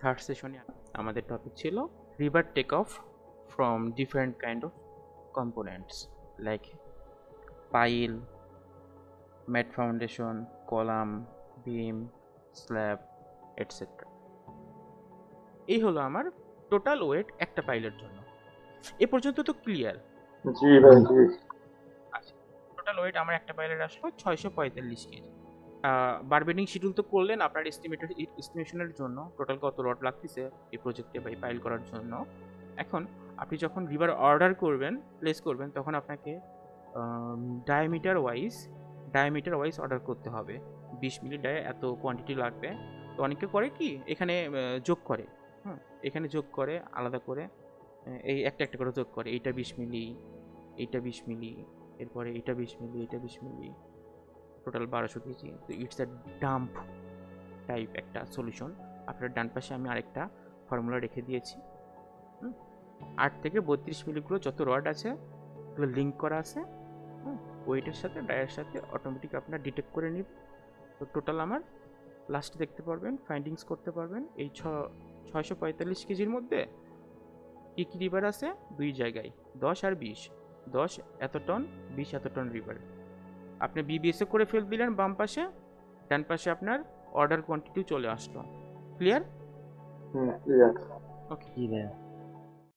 Third সেশনে আমাদের topic ছিল river take off from different kind of components like pile mat foundation column beam slab etcetera এই হলো আমার টোটাল ওয়েট একটা পাইলের জন্য। এ পর্যন্ত তো ক্লিয়ার জি ভাই জি। টোটাল ওয়েট আমার একটা পাইলের আসলো ছয়শো পঁয়তাল্লিশ কেজি। বারবেনিং শিডিউল তো করলেন আপনার এস্টিমেটেড এস্টিমেশনের জন্য। টোটাল কত রড লাগতেছে এই প্রজেক্টে বা পাইল করার জন্য। এখন আপনি যখন রিভার অর্ডার করবেন প্লেস করবেন, তখন আপনাকে diameter wise diameter wise order করতে হবে। বিশ মিলি ডায় এত কোয়ান্টিটি লাগবে। তো অনেকে করে কি, এখানে যোগ করে। হুম, এখানে যোগ করে, আলাদা করে এই একটা একটা করে যোগ করে। এইটা বিশ মিলি, এইটা বিশ মিলি, এরপরে এটা বিশ মিলি এটা বিশ মিলি। টোটাল বারোশো কেজি তো ইটস আ ডাম্প টাইপ একটা সলিউশন আপনার ডান পাশে আমি আরেকটা ফর্মুলা রেখে দিয়েছি। আট থেকে বত্রিশ মিলিগুলো যত রড আছে, ওগুলো লিঙ্ক করা আছে। ওয়েটের সাথে ডায়ের সাথে অটোমেটিক আপনার ডিটেক্ট করে নিবে। তো টোটাল আমার লাস্টে দেখতে পারবেন ফাইন্ডিংস করতে পারবেন। এই ছ, ছয়শো পঁয়তাল্লিশ কেজির মধ্যে কী কী রিভার আছে? দুই জায়গায়, দশ আর বিশ। দশ এত টন বিশ এত টন রিভার আপনি বিবিএসএ করে ফেল দিলেন বাম পাশে ডান পাশে আপনার অর্ডার কোয়ান্টিটিও চলে আসলো। Clear hmm clear okay